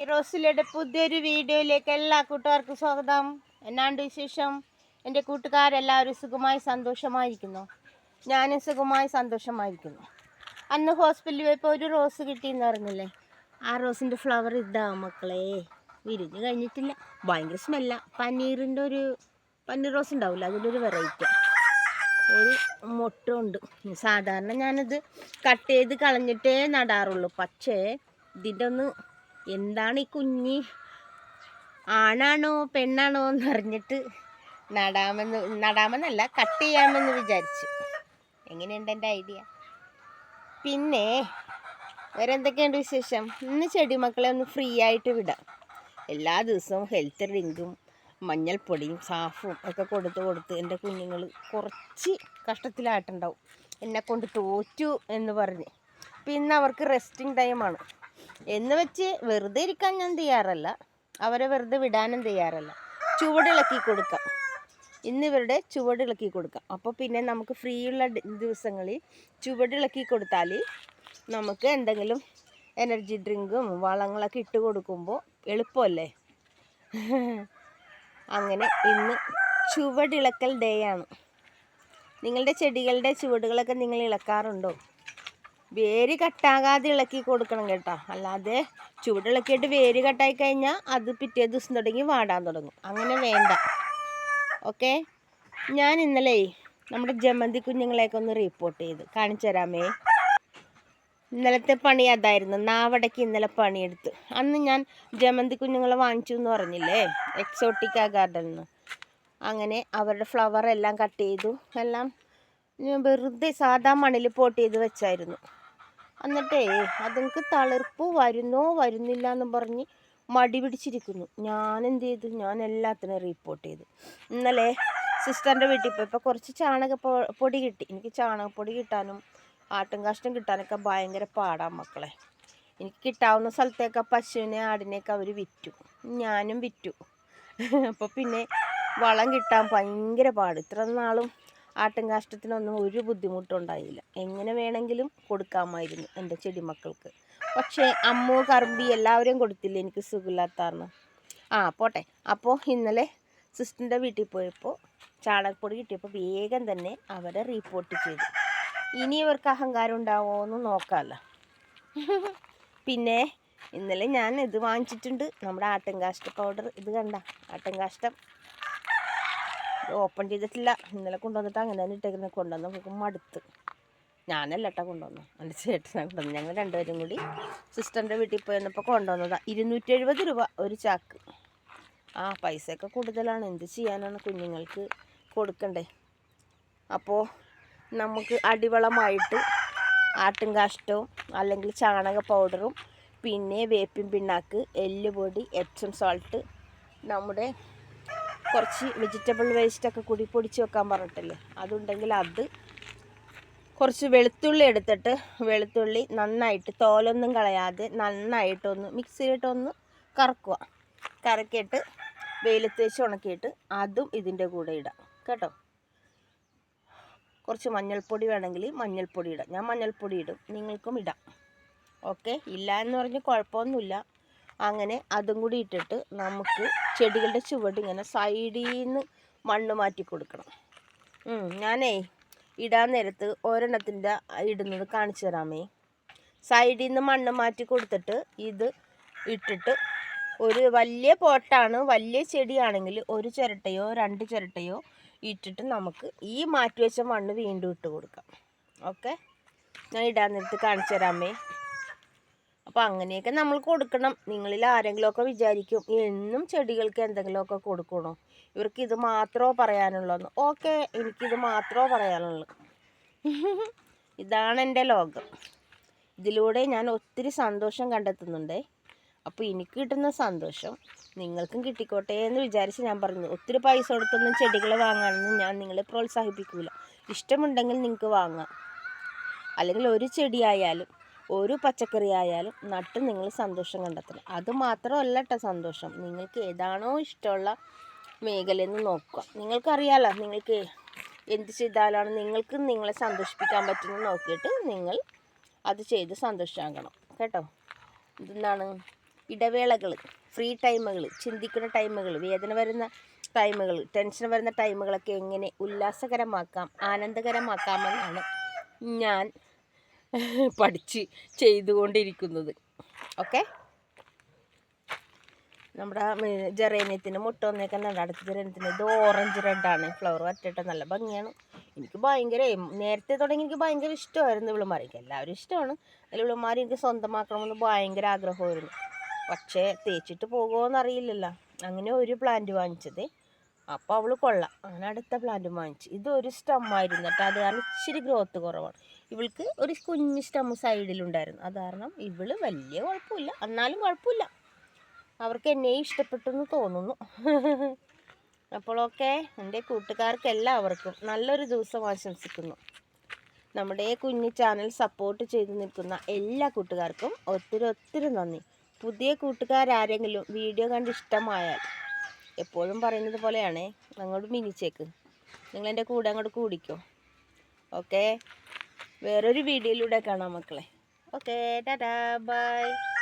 റോസിലയുടെ പുതിയൊരു വീഡിയോയിലേക്ക് എല്ലാ കൂട്ടുകാർക്കും സ്വാഗതം. എന്നാണ്ട് വിശേഷം? എന്റെ കൂട്ടുകാരെല്ലാവരും സുഖമായി സന്തോഷമായിരിക്കുന്നു. ഞാനും സുഖമായി സന്തോഷമായിരിക്കുന്നു. അന്ന് ഹോസ്പിറ്റലിൽ പോയപ്പോൾ ഒരു റോസ് കിട്ടിയെന്ന് പറഞ്ഞില്ലേ? ആ റോസിന്റെ ഫ്ലവർ ഇതാ മക്കളെ. വിരിഞ്ഞ് കഴിഞ്ഞിട്ടില്ല. ഭയങ്കര സ്മെല്ല പനീറിന്റെ ഒരു പനീർ റോസ് ഉണ്ടാവില്ല? അതിലൊരു വെറൈറ്റി ഒരു മുട്ടുണ്ട് സാധാരണ ഞാനിത് കട്ട് ചെയ്ത് കളഞ്ഞിട്ടേ നടാറുള്ളൂ. പക്ഷേ ഇതിന്റെ ഒന്ന് എന്താണ് ഈ കുഞ്ഞി? ആണാണോ പെണ്ണാണോ എന്ന് അറിഞ്ഞിട്ട് നടാമെന്ന് നടാമെന്നല്ല കട്ട് ചെയ്യാമെന്ന് വിചാരിച്ചു. എങ്ങനെയുണ്ട് എന്റെ ഐഡിയ? പിന്നെ വേറെ എന്തൊക്കെയുണ്ട് വിശേഷം? ഇന്ന് ചെടി മക്കളെ ഒന്ന് ഫ്രീ ആയിട്ട് വിടാം. എല്ലാ ദിവസവും ഹെൽത്ത് ഡ്രിങ്കും മഞ്ഞൾപ്പൊടിയും സാഫും ഒക്കെ കൊടുത്ത് കൊടുത്ത് എന്റെ കുഞ്ഞുങ്ങൾ കുറച്ച് കഷ്ടത്തിലായിട്ടുണ്ടാവും. എന്നെ കൊണ്ട് തോറ്റു എന്ന് പറഞ്ഞ്. പിന്നെ അവർക്ക് റെസ്റ്റിംഗ് ടൈമാണ് എന്ന് വെച്ച് വെറുതെ ഇരിക്കാൻ ഞാൻ തയ്യാറല്ല. അവരെ വെറുതെ വിടാനും തയ്യാറല്ല. ചുവടിളക്കി കൊടുക്കാം. ഇന്ന് ഇവരുടെ ചുവടിളക്കി കൊടുക്കാം. അപ്പോൾ പിന്നെ നമുക്ക് ഫ്രീ ഉള്ള ദിവസങ്ങളിൽ ചുവടിളക്കി കൊടുത്താൽ നമുക്ക് എന്തെങ്കിലും എനർജി ഡ്രിങ്കും വളങ്ങളൊക്കെ ഇട്ട് കൊടുക്കുമ്പോൾ എളുപ്പമല്ലേ? അങ്ങനെ ഇന്ന് ചുവടിളക്കൽ ഡേ ആണ്. നിങ്ങളുടെ ചെടികളുടെ ചുവടുകളൊക്കെ നിങ്ങൾ ഇളക്കാറുണ്ടോ? വേര് കട്ടാകാതെ ഇളക്കി കൊടുക്കണം കേട്ടോ. അല്ലാതെ ചൂടിളക്കിയിട്ട് വേര് കട്ടായി കഴിഞ്ഞാൽ അത് പിറ്റേ ദിവസം തുടങ്ങി വാടാൻ തുടങ്ങും. അങ്ങനെ വേണ്ട. ഓക്കെ? ഞാൻ ഇന്നലെ നമ്മുടെ ജമന്തി കുഞ്ഞുങ്ങളെയൊക്കെ ഒന്ന് റിപ്പോർട്ട് ചെയ്ത്. കാണിച്ചു തരാമേ. ഇന്നലത്തെ പണി അതായിരുന്നു. നാവടയ്ക്ക് ഇന്നലെ പണിയെടുത്ത്. അന്ന് ഞാൻ ജമന്തി കുഞ്ഞുങ്ങളെ വാങ്ങിച്ചു എന്ന് പറഞ്ഞില്ലേ? എക്സോട്ടിക്ക ഗാർഡനിൽ നിന്ന് അങ്ങനെ അവരുടെ ഫ്ലവർ എല്ലാം കട്ട് ചെയ്തു. എല്ലാം വെറുതെ സാധാ മണ്ണിൽ പോട്ട് ചെയ്ത് വെച്ചായിരുന്നു. എന്നിട്ടേ അതുങ്ങൾക്ക് തളിർപ്പ് വരുന്നോ വരുന്നില്ല എന്ന് പറഞ്ഞ് മടി പിടിച്ചിരിക്കുന്നു. ഞാൻ എന്ത് ചെയ്തു? ഞാൻ എല്ലാത്തിനും റിപ്പോർട്ട് ചെയ്തു. ഇന്നലെ സിസ്റ്ററിന്റെ വീട്ടിൽ പോയപ്പോൾ കുറച്ച് ചാണക പൊടി കിട്ടി. എനിക്ക് ചാണകപ്പൊടി കിട്ടാനും ആട്ടും കാഷ്ടം കിട്ടാനൊക്കെ ഭയങ്കര പാടാണ് മക്കളെ. എനിക്ക് കിട്ടാവുന്ന സ്ഥലത്തേക്ക് പശുവിനെ ആടിനെയൊക്കെ അവർ വിറ്റു. ഞാനും വിറ്റു. അപ്പോൾ പിന്നെ വളം കിട്ടാൻ ഭയങ്കര പാട്. ഇത്ര നാളും ആട്ടും കാഷ്ടത്തിനൊന്നും ഒരു ബുദ്ധിമുട്ടുണ്ടായില്ല എങ്ങനെ വേണമെങ്കിലും കൊടുക്കാമായിരുന്നു എന്റെ ചെടിമക്കൾക്ക്. പക്ഷേ അമ്മു കറുമ്പി എല്ലാവരെയും കൊടുത്തില്ല എനിക്ക് സുഖമില്ലാത്ത കാരണം ആ പോട്ടെ. അപ്പോൾ ഇന്നലെ സിസ്റ്ററിന്റെ വീട്ടിൽ പോയപ്പോൾ ചാണകപ്പൊടി കിട്ടിയപ്പോൾ വേഗം തന്നെ അവരെ റിപ്പോർട്ട് ചെയ്തു. ഇനി ഇവർക്ക് അഹങ്കാരം ഉണ്ടാവുമോ എന്ന് നോക്കാമല്ലോ. പിന്നെ ഇന്നലെ ഞാൻ ഇത് വാങ്ങിച്ചിട്ടുണ്ട്. നമ്മുടെ ആട്ടുംകാഷ്ട പൗഡർ ഇത് കണ്ട ആട്ടുംകാഷ്ടം ഓപ്പൺ ചെയ്തിട്ടില്ല. ഇന്നലെ കൊണ്ടുവന്നിട്ട് അങ്ങനെ തന്നെ ഇട്ടേക്കുന്നത് കൊണ്ടുവന്ന് നമുക്ക് മടുത്ത്. ഞാനല്ല കേട്ടോ കൊണ്ടുവന്നു. എന്റെ ചേട്ടനാണ് കൊണ്ടുവന്നു. ഞങ്ങൾ രണ്ടുപേരും കൂടി സിസ്റ്ററിന്റെ വീട്ടിൽ പോയി വന്നപ്പോൾ കൊണ്ടുവന്നതാണ് ഇരുന്നൂറ്റി എഴുപത് രൂപ ഒരു ചാക്ക്. ആ പൈസയൊക്കെ കൂടുതലാണ്. എന്ത് ചെയ്യാനാണ് കുഞ്ഞുങ്ങൾക്ക് കൊടുക്കണ്ടേ? അപ്പോൾ നമുക്ക് അടിവളമായിട്ട് ആട്ടും കാഷ്ടവും അല്ലെങ്കിൽ ചാണക പൗഡറും പിന്നെ വേപ്പിൻ പിണ്ണാക്ക് എല്ലുപൊടി എപ്സം സോൾട്ട് നമ്മുടെ കുറച്ച് വെജിറ്റബിൾ വേസ്റ്റൊക്കെ കൂടി പൊടിച്ച് വെക്കാൻ പറഞ്ഞിട്ടില്ലേ? അതുണ്ടെങ്കിൽ അത് കുറച്ച് വെളുത്തുള്ളി എടുത്തിട്ട് വെളുത്തുള്ളി നന്നായിട്ട് തോലൊന്നും കളയാതെ നന്നായിട്ടൊന്ന് മിക്സിയിലിട്ടൊന്ന് കറക്കുക. കറക്കിയിട്ട് വെയിലത്ത് വെച്ച് ഉണക്കിയിട്ട് അതും ഇതിന്റെ കൂടെ ഇടാം. കേട്ടോ? കുറച്ച് മഞ്ഞൾപ്പൊടി വേണമെങ്കിൽ മഞ്ഞൾപ്പൊടി ഇടാം. ഞാൻ മഞ്ഞൾപ്പൊടി ഇടും. നിങ്ങൾക്കും ഇടാം. ഓക്കെ? ഇല്ല എന്ന് പറഞ്ഞ് കുഴപ്പമൊന്നുമില്ല. അങ്ങനെ അതും കൂടി ഇട്ടിട്ട് നമുക്ക് ചെടികളുടെ ചുവട് ഇങ്ങനെ സൈഡിൽ നിന്ന് മണ്ണ് മാറ്റി കൊടുക്കണം. ഞാനേ ഇടാൻ നേരത്ത് ഒരെണ്ണത്തിന്റെ ഇടുന്നത് കാണിച്ചു തരാമേ. സൈഡിൽ നിന്ന് മണ്ണ് മാറ്റി കൊടുത്തിട്ട് ഇത് ഇട്ടിട്ട് ഒരു വലിയ പോട്ടാണ് വലിയ ചെടിയാണെങ്കിൽ ഒരു ചിരട്ടയോ രണ്ട് ചിരട്ടയോ ഇട്ടിട്ട് നമുക്ക് ഈ മാറ്റി വെച്ച മണ്ണ് വീണ്ടും ഇട്ട് കൊടുക്കാം. ഓക്കെ? ഞാൻ ഇടാൻ നേരത്ത് കാണിച്ചു തരാമേ. അപ്പോൾ അങ്ങനെയൊക്കെ നമ്മൾ കൊടുക്കണം. നിങ്ങളിൽ ആരെങ്കിലുമൊക്കെ വിചാരിക്കും എന്നും ചെടികൾക്ക് എന്തെങ്കിലുമൊക്കെ കൊടുക്കണോ? ഇവർക്ക് ഇത് മാത്രമേ പറയാനുള്ളൂ ഓക്കെ എനിക്കിത് മാത്രമേ പറയാനുള്ളൂ. ഇതാണ് എന്റെ ലോകം. ഇതിലൂടെ ഞാൻ ഒത്തിരി സന്തോഷം കണ്ടെത്തുന്നുണ്ട്. അപ്പോൾ എനിക്ക് കിട്ടുന്ന സന്തോഷം നിങ്ങൾക്കും കിട്ടിക്കോട്ടെ എന്ന് വിചാരിച്ച് ഞാൻ പറഞ്ഞു. ഒത്തിരി പൈസ കൊടുത്തൊന്നും ചെടികൾ വാങ്ങാനൊന്നും ഞാൻ നിങ്ങളെ പ്രോത്സാഹിപ്പിക്കില്ല ഇഷ്ടമുണ്ടെങ്കിൽ നിങ്ങൾക്ക് വാങ്ങാം. അല്ലെങ്കിൽ ഒരു ചെടിയായാലും ഒരു പച്ചക്കറി ആയാലും നട്ട് നിങ്ങൾ സന്തോഷം കണ്ടെത്തണം. അത് മാത്രമല്ല കേട്ടോ സന്തോഷം. നിങ്ങൾക്ക് ഏതാണോ ഇഷ്ടമുള്ള മേഖലയെന്ന് നോക്കുക. നിങ്ങൾക്കറിയാലോ നിങ്ങൾക്ക് എന്ത് ചെയ്താലാണ് നിങ്ങൾക്ക് നിങ്ങളെ സന്തോഷിപ്പിക്കാൻ പറ്റുന്നത് നോക്കിയിട്ട് നിങ്ങൾ അത് ചെയ്ത് സന്തോഷമാകണം കേട്ടോ? ഇതെന്താണ്? ഇടവേളകൾ ഫ്രീ ടൈമുകൾ ചിന്തിക്കുന്ന ടൈമുകൾ വേദന വരുന്ന ടൈമുകൾ ടെൻഷൻ വരുന്ന ടൈമുകളൊക്കെ എങ്ങനെ ഉല്ലാസകരമാക്കാം ആനന്ദകരമാക്കാമെന്നാണ് ഞാൻ പഠിച്ച് ചെയ്തുകൊണ്ടിരിക്കുന്നത്. ഓക്കെ? നമ്മുടെ ജെറേനിയത്തിന്റെ മുട്ട വന്നേക്കുന്ന അടുത്ത ജെറേനിയത്തിന്റെ ഇത് ഓറഞ്ച് റെഡാണ് ഫ്ലവർ വറ്റിട്ട് നല്ല ഭംഗിയാണ്. എനിക്ക് ഭയങ്കര നേരത്തെ തുടങ്ങി എനിക്ക് ഭയങ്കര ഇഷ്ടമായിരുന്നു ഇവളുമാർ എല്ലാവരും ഇഷ്ടമാണ്. അതിൽ ഇവിളുമാർ എനിക്ക് സ്വന്തമാക്കണമെന്ന് ഭയങ്കര ആഗ്രഹമായിരുന്നു. പക്ഷേ തേച്ചിട്ട് പോകുമോ എന്നറിയില്ലല്ലോ അങ്ങനെ ഒരു പ്ലാന്റ് വാങ്ങിച്ചത്. അപ്പോൾ അവൾ കൊള്ളാം. അങ്ങനെ അടുത്ത പ്ലാന്റ് വാങ്ങിച്ചു. ഇതൊരു സ്റ്റമ്മായിരുന്നു കേട്ടോ. അത് കാരണം ഇച്ചിരി ഗ്രോത്ത് കുറവാണ്. ഇവൾക്ക് ഒരു കുഞ്ഞ് സ്റ്റം സൈഡിലുണ്ടായിരുന്നു അത് കാരണം ഇവൾ വലിയ കുഴപ്പമില്ല. എന്നാലും കുഴപ്പമില്ല. അവർക്ക് എന്നെ ഇഷ്ടപ്പെട്ടു എന്ന് തോന്നുന്നു. അപ്പോഴൊക്കെ എന്റെ കൂട്ടുകാർക്ക് എല്ലാവർക്കും നല്ലൊരു ദിവസം ആശംസിക്കുന്നു. നമ്മുടെ കുഞ്ഞു ചാനൽ സപ്പോർട്ട് ചെയ്ത് നിൽക്കുന്ന എല്ലാ കൂട്ടുകാർക്കും ഒത്തിരി ഒത്തിരി നന്ദി. പുതിയ കൂട്ടുകാരാരെങ്കിലും വീഡിയോ കണ്ട് ഇഷ്ടമായാൽ എപ്പോഴും പറയുന്നത് പോലെയാണ്. അങ്ങോട്ട് മിനിച്ചേക്ക്. നിങ്ങൾ എന്റെ കൂടെ അങ്ങോട്ട് കൂടിക്കോ. ഓക്കെ? വേറൊരു വീഡിയോയിലൂടെ കാണാം മക്കളെ. Okay tata bye.